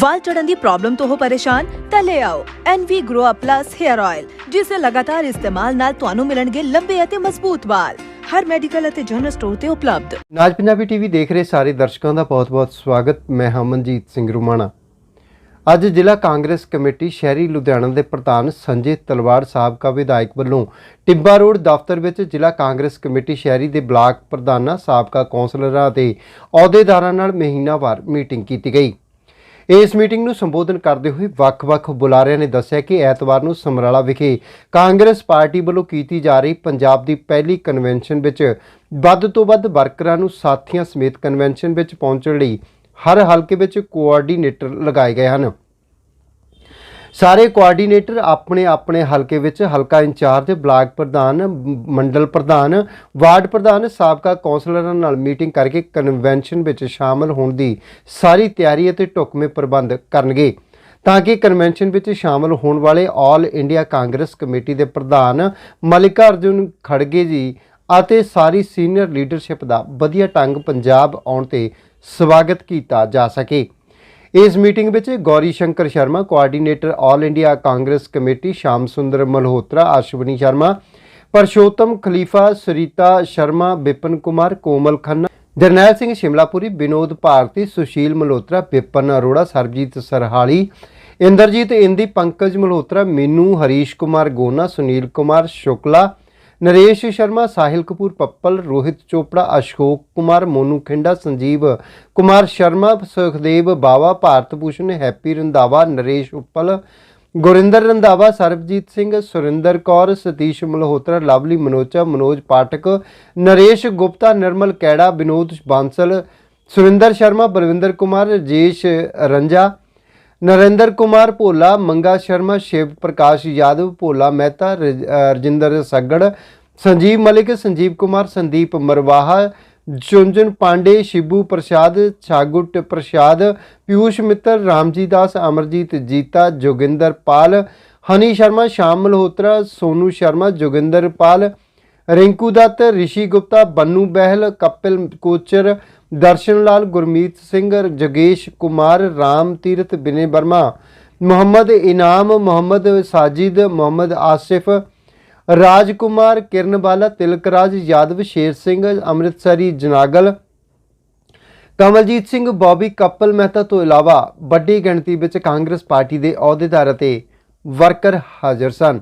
ਵਾਲ ਝੜਨ ਦੀ problem ਤੋਂ ਹੋ ਪਰੇਸ਼ਾਨ, ਤਾਂ ਲੈ ਆਓ NV Grow Up Plus Hair Oil, ਜਿਸ ਦੇ ਲਗਾਤਾਰ ਇਸਤੇਮਾਲ ਨਾਲ ਤੁਹਾਨੂੰ ਮਿਲਣਗੇ ਲੰਬੇ ਅਤੇ ਮਜ਼ਬੂਤ ਵਾਲ। ਹਰ ਮੈਡੀਕਲ ਅਤੇ ਜਨਰਲ ਸਟੋਰ ਤੇ ਉਪਲਬਧ। ਨਾਜ ਪੰਜਾਬੀ ਟੀਵੀ ਦੇਖ ਰਹੇ ਸਾਰੇ ਦਰਸ਼ਕਾਂ ਦਾ ਬਹੁਤ-ਬਹੁਤ ਸਵਾਗਤ। ਮੈਂ ਹਾਂ ਸਿੰਘ ਰੁਮਾਣਾ। ਅੱਜ ਜ਼ਿਲ੍ਹਾ ਕਾਂਗਰਸ ਕਮੇਟੀ ਸ਼ਹਿਰੀ ਲੁਧਿਆਣਾ ਦੇ ਪ੍ਰਧਾਨ ਸੰਜੇ ਤਲਵਾੜ ਸਾਬਕਾ ਵਿਧਾਇਕ ਵੱਲੋਂ ਟਿੱਬਾ ਰੋਡ ਦਫ਼ਤਰ ਵਿੱਚ ਜ਼ਿਲ੍ਹਾ ਕਾਂਗਰਸ ਕਮੇਟੀ ਸ਼ਹਿਰੀ ਦੇ ਬਲਾਕ ਪ੍ਰਧਾਨਾਂ, ਸਾਬਕਾ ਕੌਂਸਲਰਾਂ ਅਤੇ ਅਹੁਦੇਦਾਰਾਂ ਨਾਲ ਮਹੀਨਾਵਾਰ ਮੀਟਿੰਗ ਕੀਤੀ ਗਈ। ਇਸ ਮੀਟਿੰਗ ਨੂੰ ਸੰਬੋਧਨ ਕਰਦੇ ਹੋਏ ਵੱਖ-ਵੱਖ ਬੁਲਾਰਿਆਂ ਨੇ ਦੱਸਿਆ ਕਿ ਐਤਵਾਰ ਨੂੰ ਸਮਰਾਲਾ ਵਿਖੇ ਕਾਂਗਰਸ ਪਾਰਟੀ ਵੱਲੋਂ ਕੀਤੀ ਜਾ ਰਹੀ ਪੰਜਾਬ ਦੀ ਪਹਿਲੀ ਕਨਵੈਨਸ਼ਨ ਵਿੱਚ ਵੱਧ ਤੋਂ ਵੱਧ ਵਰਕਰਾਂ ਨੂੰ ਸਾਥੀਆਂ ਸਮੇਤ ਕਨਵੈਨਸ਼ਨ ਵਿੱਚ ਪਹੁੰਚਣ ਲਈ ਹਰ ਹਲਕੇ ਵਿੱਚ ਕੋਆਰਡੀਨੇਟਰ ਲਗਾਏ ਗਏ ਹਨ। ਸਾਰੇ ਕੋਆਰਡੀਨੇਟਰ ਆਪਣੇ ਆਪਣੇ ਹਲਕੇ ਵਿੱਚ ਹਲਕਾ ਇੰਚਾਰਜ, ਬਲਾਕ ਪ੍ਰਧਾਨ, ਮੰਡਲ ਪ੍ਰਧਾਨ, ਵਾਰਡ ਪ੍ਰਧਾਨ, ਸਾਬਕਾ ਕੌਂਸਲਰਾਂ ਨਾਲ ਮੀਟਿੰਗ ਕਰਕੇ ਕਨਵੈਨਸ਼ਨ ਵਿੱਚ ਸ਼ਾਮਲ ਹੋਣ ਦੀ ਸਾਰੀ ਤਿਆਰੀ ਅਤੇ ਢੁਕਵੇਂ ਪ੍ਰਬੰਧ ਕਰਨਗੇ। ਤਾਂ ਕਿ ਕਨਵੈਨਸ਼ਨ ਵਿੱਚ ਸ਼ਾਮਲ ਹੋਣ ਵਾਲੇ ਆਲ ਇੰਡੀਆ ਕਾਂਗਰਸ ਕਮੇਟੀ ਦੇ ਪ੍ਰਧਾਨ ਮਲਿਕਾ ਅਰਜੁਨ ਖੜਗੇ ਜੀ ਅਤੇ ਸਾਰੀ ਸੀਨੀਅਰ ਲੀਡਰਸ਼ਿਪ ਦਾ ਵਧੀਆ ਢੰਗ ਪੰਜਾਬ ਆਉਣ ਤੇ ਸਵਾਗਤ ਕੀਤਾ ਜਾ ਸਕੇ। ਇਸ ਮੀਟਿੰਗ ਵਿੱਚ Gauri Shankar Sharma coordinator all India Congress committee Sham Sundar Malhotra, Ashwani Sharma, Parshotam Khalifa Sarita Sharma, Bipan Kumar, Komal Khanna, Jarnail Singh Shimlapuri, Vinod Bharti, Sushil Malhotra, Bipan Arora, Sarabjit Sarhali, Inderjit Indi, Pankaj Malhotra, Meenu, Harish Kumar Gona, Sunil Kumar Shukla Naresh Sharma, Sahil Kapoor Pappal, Rohit Chopra, Ashok Kumar, Monu Khinda, Sanjeev Kumar Sharma, Sukhdev Bawa Bharat Bhushan Happy Randhawa, Naresh Uppal, Gurinder Randhawa, Sarabjit Singh, Surinder Kaur, Satish Malhotra, Lovely Manocha Manoj Pathak, Naresh Gupta, Nirmal Kaira, Vinod Bansal, Surinder Sharma, Balwinder Kumar, Rajesh Ranja, Narinder Kumar Bhola, Manga Sharma, Shiv ਪ੍ਰਕਾਸ਼ ਯਾਦਵ, ਭੋਲਾ ਮਹਿਤਾ, ਰਜ- ਰਜਿੰਦਰ ਸੱਗੜ ਸੰਜੀਵ ਮਲਿਕ, ਸੰਜੀਵ ਕੁਮਾਰ, ਸੰਦੀਪ ਮਰਵਾਹਾ ਚੁੰਜਨ ਪਾਂਡੇ, ਸ਼ਿਬੂ ਪ੍ਰਸਾਦ, ਛਾਗੁਟ ਪ੍ਰਸਾਦ, ਪਿਊਸ਼ ਮਿੱਤਰ, ਰਾਮਜੀ ਦਾਸ, ਅਮਰਜੀਤ ਜੀਤਾ, ਜੋਗਿੰਦਰ ਪਾਲ, ਹਨੀ ਸ਼ਰਮਾ, ਸ਼ਾਮ ਮਲਹੋਤਰਾ, ਸੋਨੂ ਸ਼ਰਮਾ, ਜੋਗਿੰਦਰ ਪਾਲ, ਰਿੰਕੂ ਦੱਤ, ਰਿਸ਼ੀ ਗੁਪਤਾ, ਬੰਨੂ ਬਹਿਲ, ਕਪਿਲ ਕੋਚਰ, ਦਰਸ਼ਨ ਲਾਲ, ਗੁਰਮੀਤ ਸਿੰਘ, ਜਗੇਸ਼ ਕੁਮਾਰ, ਰਾਮ ਤੀਰਥ, ਬਿਨੇ ਵਰਮਾ, ਮੁਹੰਮਦ ਇਨਾਮ, Muhammad Sajid, Muhammad Asif Raj Kumar ਕਿਰਨਵਾਲਾ Tilakraj Yadav, Sher Singh, Amritsari, Janagal, Kamaljit Singh, Bobby, Kapal Mehta ਤੋਂ ਇਲਾਵਾ ਵੱਡੀ ਗਿਣਤੀ ਵਿੱਚ ਕਾਂਗਰਸ ਪਾਰਟੀ ਦੇ ਅਹੁਦੇਦਾਰ ਅਤੇ ਵਰਕਰ ਹਾਜ਼ਰ ਸਨ।